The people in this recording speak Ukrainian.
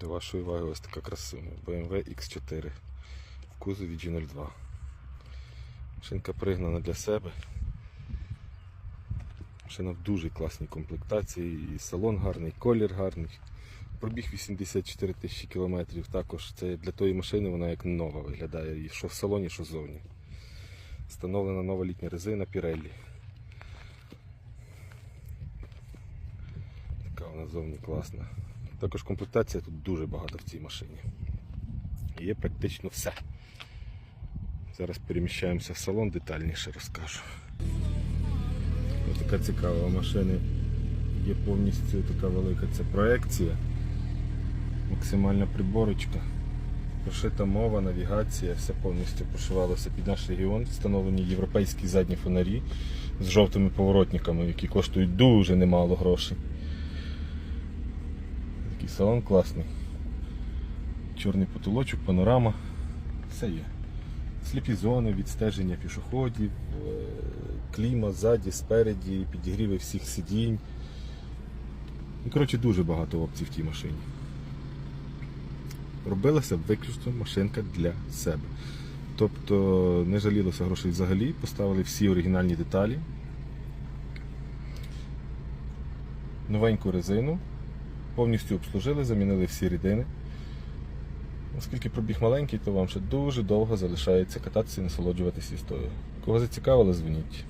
До вашої уваги ось така красива BMW X4 в кузові G02. Машинка пригнана для себе. Машина в дуже класній комплектації, і салон гарний, колір гарний. Пробіг 84 тисячі кілометрів. Також це для тої машини вона як нова виглядає, і що в салоні, що ззовні. Встановлена нова літня резина Pirelli. Така вона зовні класна. Також комплектація тут дуже багато в цій машині. Є практично все. Зараз переміщаємося в салон, детальніше розкажу. Ось така цікава машина. Є повністю така велика це проекція. Максимальна приборочка. Прошита мова, навігація, все повністю прошивалося під наш регіон. Встановлені європейські задні фонарі з жовтими поворотниками, які коштують дуже немало грошей. Такий салон класний. Чорний потолочок, панорама. Все є. Сліпі зони, відстеження пішоходів, е, кліма ззаді, спереді, підігріви всіх сидінь. Ну, коротше, дуже багато опцій в тій машині. Робилася виключно машинка для себе. Тобто не жалілося грошей взагалі, поставили всі оригінальні деталі. Новеньку резину, повністю обслужили, замінили всі рідини. Оскільки пробіг маленький, то вам ще дуже довго залишається кататися і насолоджуватися історією. Кого зацікавило, дзвоніть.